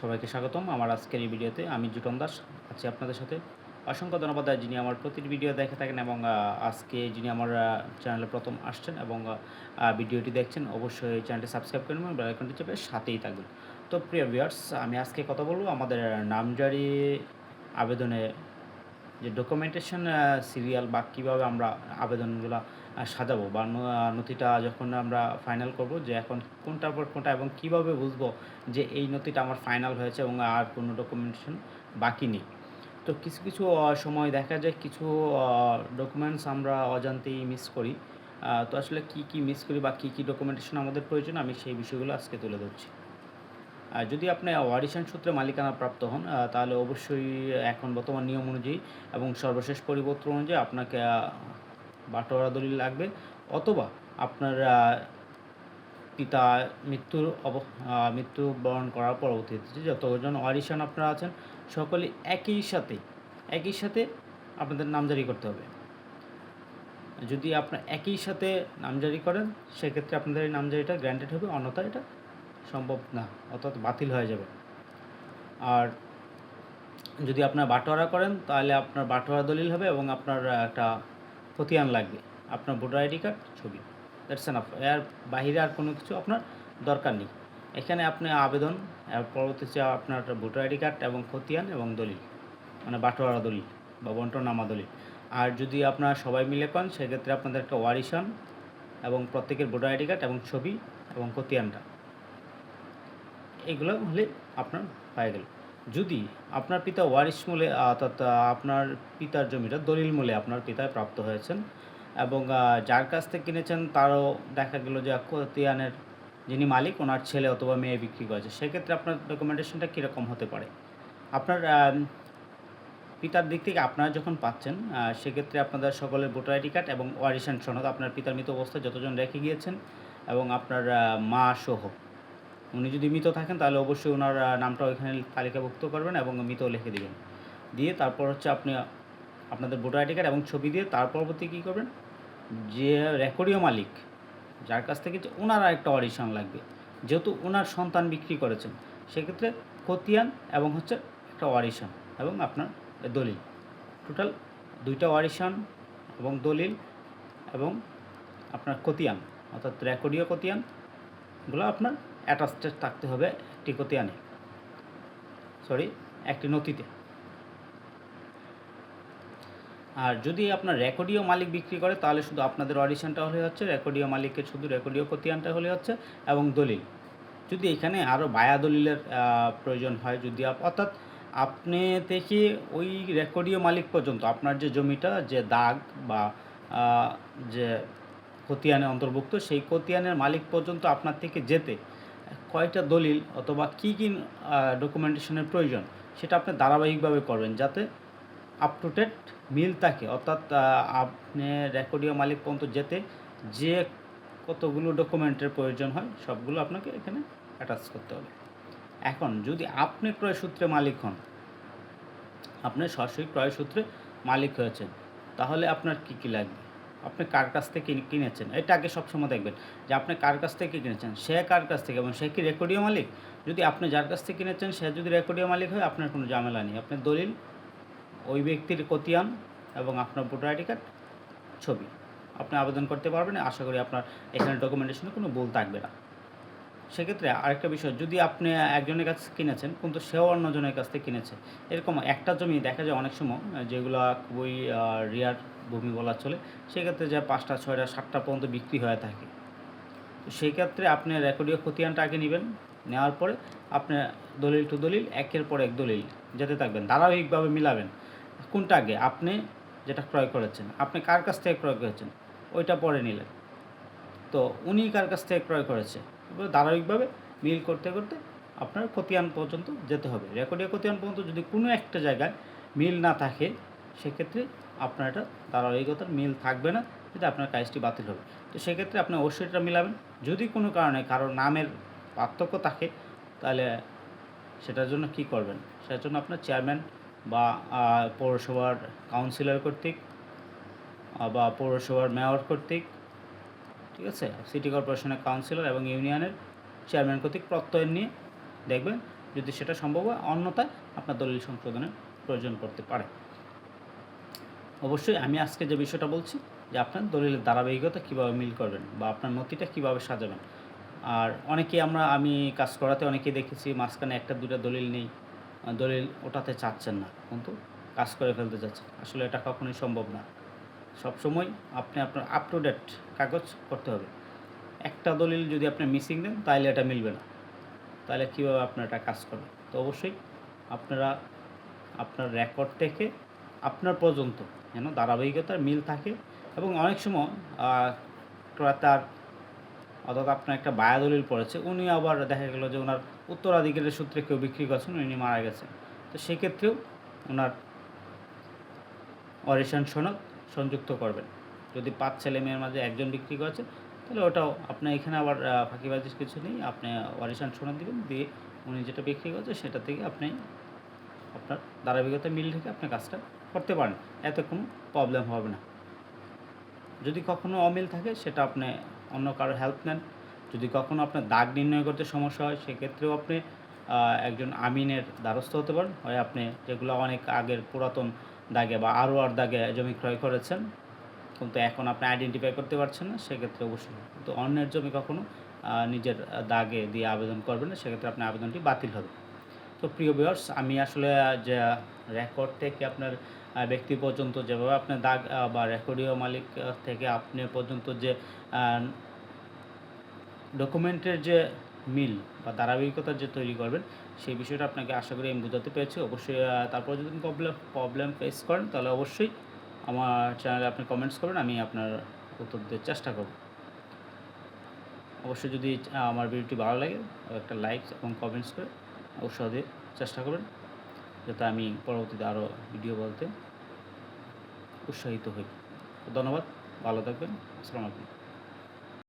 সবাইকে স্বাগতম। আমার আজকের এই ভিডিওতে আমি জুটন দাস আছি আপনাদের সাথে। অসংখ্য ধন্যবাদ যিনি আমার প্রতিটি ভিডিও দেখে থাকেন এবং আজকে যিনি আমার চ্যানেলে প্রথম আসছেন এবং ভিডিওটি দেখছেন অবশ্যই চ্যানেলটি সাবস্ক্রাইব করবেন এবং বেলাইকনটি চেপে সাথেই থাকবেন তো প্রিয় ভিউয়ার্স, আমি আজকে কথা বলব আমাদের নামজারি আবেদনে যে ডকুমেন্টেশন সিরিয়াল বা কীভাবে আমরা আবেদনগুলো সাজাবো বা নথিটা যখন আমরা ফাইনাল করব যে এখন কোনটার পর কোনটা এবং কীভাবে বুঝব যে এই নথিটা আমার ফাইনাল হয়েছে এবং আর কোনো ডকুমেন্টেশন বাকি নেই। তো কিছু কিছু সময় দেখা যায় কিছু ডকুমেন্টস আমরা অজান্তেই মিস করি। তো আসলে কি কি মিস করি বা কী কী ডকুমেন্টেশন আমাদের প্রয়োজন আমি সেই বিষয়গুলো আজকে তুলে ধরছি। আর যদি আপনি অডিশন সূত্রে মালিকানা প্রাপ্ত হন তাহলে অবশ্যই এখন বর্তমান নিয়ম অনুযায়ী এবং সর্বশেষ পরিবর্তন অনুযায়ী আপনাকে বাটোয়ারা দলিল লাগবে অথবা আপনার পিতা মৃত্যুর অব আহ, মৃত্যুবরণ করার পরবর্তীতে যতজন অডিশন আপনারা আছেন সকলে একই সাথে একই সাথে আপনাদের নামজারি করতে হবে। যদি আপনার একই সাথে নামজারি করেন সেক্ষেত্রে আপনাদের এই নামজারিটা গ্র্যান্টেড হবে অন্যথায় এটা সম্ভব না অর্থাৎ বাতিল হয়ে যাবে। আর যদি আপনার বাটোয়ারা করেন তাহলে আপনার বাটোয়ারা দলিল হবে এবং আপনার একটা খতিয়ান লাগবে। আপনার ভোটার আইডি কার্ড, ছবি। দ্যাটস এনাফ এর বাহিরে আর কোনো কিছু আপনার দরকার নেই। এখানে আপনি আবেদন, এর পরবর্তীতে আপনার ভোটার আইডি কার্ড এবং খতিয়ান এবং দলিল। মানে বাটোয়ারা দলিল বা বন্টনামা দলিল। আর যদি আপনারা সবাই মিলে পান সেক্ষেত্রে আপনাদের একটা ওয়ারিশন এবং প্রত্যেকের ভোটার আইডি কার্ড এবং ছবি এবং খতিয়ানটা এগুলো হলে আপনার হয়ে গেল। যদি আপনার পিতা ওয়ারিশ মূলে, অর্থাৎ আপনার পিতার জমিটা দলিল মূলে আপনার পিতায় প্রাপ্ত হয়েছেন এবং যার কাছ থেকে কিনেছেন তারও দেখা গেল যে খতিয়ানের যিনি মালিক, ওনার ছেলে অথবা মেয়ে বিক্রি করেছে, সেক্ষেত্রে আপনার ডকুমেন্টেশনটা কীরকম হতে পারে? আপনার পিতার দিক থেকে আপনারা যখন পাচ্ছেন সেক্ষেত্রে আপনাদের সকলের ভোটার আইডি কার্ড এবং ওয়ারিশন সনদ আপনার পিতার মৃত অবস্থায় যতজন রেখে গিয়েছেন এবং আপনার মা সহ। উনি যদি মৃত থাকেন, তাহলে অবশ্যই ওনার নামটা ওইখানে তালিকাভুক্ত করবেন এবং মৃত লিখে দেবেন। দিয়ে তারপর হচ্ছে আপনি, আপনাদের ভোটার আইডি কার্ড এবং ছবি দিয়ে তার পরবর্তী কী করবেন? যে রেকর্ডীয় মালিক, যার কাছ থেকে ওনার একটা অডিশন লাগবে। যেহেতু ওনার সন্তান বিক্রি করেছেন, সেক্ষেত্রে খতিয়ান এবং হচ্ছে একটা অডিশন এবং আপনার দলিল। টোটাল দুইটা অডিশন এবং দলিল এবং আপনার খতিয়ান, অর্থাৎ রেকর্ডীয় খতিয়ানগুলো আপনার অ্যাটাচড থাকতে হবে একটি খতিয়ানে সরি একটি নথিতে। আর যদি আপনার রেকর্ডীয় মালিক বিক্রি করে, তাহলে শুধু আপনাদের অডিশনটা হলে হচ্ছে, রেকর্ডীয় মালিকের শুধু রেকর্ডীয় খতিয়ানটা হলে হচ্ছে, এবং দলিল। যদি এখানে আরও বায়া দলিলের প্রয়োজন হয়, যদি অর্থাৎ আপনি থেকে ওই রেকর্ডীয় মালিক পর্যন্ত, আপনার যে জমিটা, যে দাগ বা যে খতিয়ানে অন্তর্ভুক্ত, সেই খতিয়ানের মালিক পর্যন্ত আপনার থেকে যেতে কয়টা দলিল অথবা কী কী ডকুমেন্টেশনের প্রয়োজন সেটা আপনি ধারাবাহিকভাবে করবেন যাতে আপ টু ডেট মিল থাকে। অর্থাৎ আপনি রেকর্ডীয় মালিক পর্যন্ত যেতে যে কতগুলো ডকুমেন্টের প্রয়োজন হয় সবগুলো আপনাকে এখানে অ্যাটাচ করতে হবে। এখন যদি আপনি ক্রয় সূত্রে মালিক হন, আপনি সরাসরি ক্রয় সূত্রে মালিক হয়েছেন, তাহলে আপনার কি কি লাগবে? আপনি কার কাছ থেকে কিনেছেন? এটা আগে সবসময় দেখবেন যে আপনি কার কাছ থেকে কিনেছেন? সে কার কাছ থেকে? এবং সে কি রেকর্ডীয় মালিক? যদি আপনি যার কাছ থেকে কিনেছেন, সে যদি রেকর্ডীয় মালিক হয়, আপনার কোনো ঝামেলা নেই। আপনার দলিল, ওই ব্যক্তির কতিয়ান এবং আপনার ভোটার আইডি কার্ড, ছবি। আপনি আবেদন করতে পারবেন। আশা করি আপনার এখানে ডকুমেন্টেশনে কোনো ভুল থাকবে না। সেক্ষেত্রে আরেকটা বিষয়, যদি আপনি একজনের কাছ কিনেছেন, কিন্তু সেও অন্যজনের কাছ থেকে কিনেছে, এরকম একটা জমি দেখা যায় অনেক সময়, যেগুলো খুবই রিয়ার ভূমি বলা চলে, সেক্ষেত্রে যা পাঁচটা, ছয়টা, সাতটা পর্যন্ত বিক্রি হয়ে থাকে। তো সেই ক্ষেত্রে আপনি রেকর্ডীয় খতিয়ানটা আগে নেবেন, নেওয়ার পরে আপনি দলিল টু দলিল, একের পর এক দলিল যেতে থাকবেন, ধারাবাহিকভাবে মিলাবেন। কোনটা আগে? আপনি যেটা ক্রয় করেছেন, আপনি কার কাছ থেকে ক্রয় করেছেন? ওইটা পরে নিলেন। তো উনি কার কাছ থেকে ক্রয় করেছে? ধারাবাহিকভাবে মিল করতে করতে আপনার খতিয়ান পর্যন্ত যেতে হবে। রেকর্ডীয় খতিয়ান পর্যন্ত যদি কোনো একটা জায়গায় মিল না থাকে, সেক্ষেত্রে আপনার এটা ধারাবাহিকতার মিল থাকবে না, যদি আপনার কাজটি বাতিল হবে। তো সেক্ষেত্রে আপনি অবশ্যই এটা মিলাবেন। যদি কোনো কারণে কারোর নামের পার্থক্য থাকে, তাহলে সেটার জন্য কি করবেন? সেটার জন্য আপনার চেয়ারম্যান বা পৌরসভার কাউন্সিলর কর্তৃক বা পৌরসভার মেয়র কর্তৃক ঠিক আছে? সিটি কর্পোরেশনের কাউন্সিলর এবং ইউনিয়নের চেয়ারম্যান কর্তৃক প্রত্যয়ন নিয়ে দেখবেন যদি সেটা সম্ভব হয়, অন্যথায় আপনার দলিল সংশোধনের প্রয়োজন পড়তে পারে। অবশ্যই আমি আজকে যে বিষয়টা বলছি, যে আপনার দলিলের ধারাবাহিকতা কীভাবে মিল করবেন বা আপনার নথিটা কীভাবে সাজাবেন। আর অনেকেই আমরা, আমি কাজ করাতে অনেকেই দেখেছি, মাঝখানে একটা দুটা দলিল নেই, দলিল ওটাতে চাচ্ছেন না, কিন্তু কাজ করে ফেলতে চাচ্ছেন। আসলে এটা কখনোই সম্ভব না। সবসময় আপনি আপনার আপ টু ডেট কাগজ করতে হবে। একটা দলিল যদি আপনি মিসিং দেন তাহলে এটা মিলবে না। তাহলে কীভাবে আপনার এটা কাজ করবে? তো অবশ্যই আপনারা, আপনার রেকর্ড থেকে আপনার পর্যন্ত যেন ধারাবাহিকতার মিল থাকে এবং অনেক সময় ক্রেতার অর্থাৎ আপনার একটা বায়া দলিল পড়েছে, উনি আবার দেখা গেল যে ওনার উত্তরাধিকারের সূত্রে কেউ বিক্রি করছেন, উনি মারা গেছেন। তো সেক্ষেত্রেও ওনার অরিশান সনদ সংযুক্ত করবেন। যদি পাঁচ ছেলে মেয়ের মাঝে একজন বিক্রি করেছে, তাহলে ওটাও আপনার এখানে আবার ফাঁকিবাজির কিছু নেই, আপনি অরিশান সনদ দিবেন, দিয়ে উনি যেটা বিক্রি করছে সেটা থেকে আপনি আপনার ধারাবাহিকতা মিল রেখে আপনি কাজটা করতে পারেন। এতে কোনো প্রবলেম হবে না। যদি কখনো অমিল থাকে, সেটা আপনি অন্য কারও হেল্প নেন। যদি কখনো আপনার দাগ নির্ণয় করতে সমস্যা হয়, সেক্ষেত্রেও আপনি একজন আমিনের দ্বারস্থ হতে পারেন। হয় আপনি যেগুলো অনেক আগের পুরাতন দাগে বা আরও আর দাগে জমি ক্রয় করেছেন, কিন্তু এখন আপনি আইডেন্টিফাই করতে পারছেন না, সেক্ষেত্রে অবশ্যই। কিন্তু অন্যের জমি কখনো নিজের দাগে দিয়ে আবেদন করবেন না, সেক্ষেত্রে আপনার আবেদনটি বাতিল হবে। তো প্রিয় ভিউয়ার্স আমি আসলে যে রেকর্ড থেকে আপনার ব্যক্তি পর্যন্ত যেভাবে আপনার দাগ বা রেকর্ডীয় মালিক থেকে আপনি পর্যন্ত যে ডকুমেন্টের যে মিল বা ধারাবাহিকতা যে তৈরি করবেন, সেই বিষয়টা আপনাকে আশা করি আমি বোঝাতে পেরেছি। অবশ্যই তারপর যদি প্রবলেম প্রবলেম ফেস করেন, তাহলে অবশ্যই আমার চ্যানেলে আপনি কমেন্টস করবেন, আমি আপনার উত্তর দেওয়ার চেষ্টা করব। অবশ্যই যদি আমার ভিডিওটি ভালো লাগে, একটা লাইক এবং কমেন্টস করে উৎসাহ দিয়ে চেষ্টা করবেন, যাতে আমি পরবর্তীতে আরও ভিডিও বলতে উৎসাহিত হই। ধন্যবাদ, ভালো থাকবেন, আসসালামু আলাইকুম।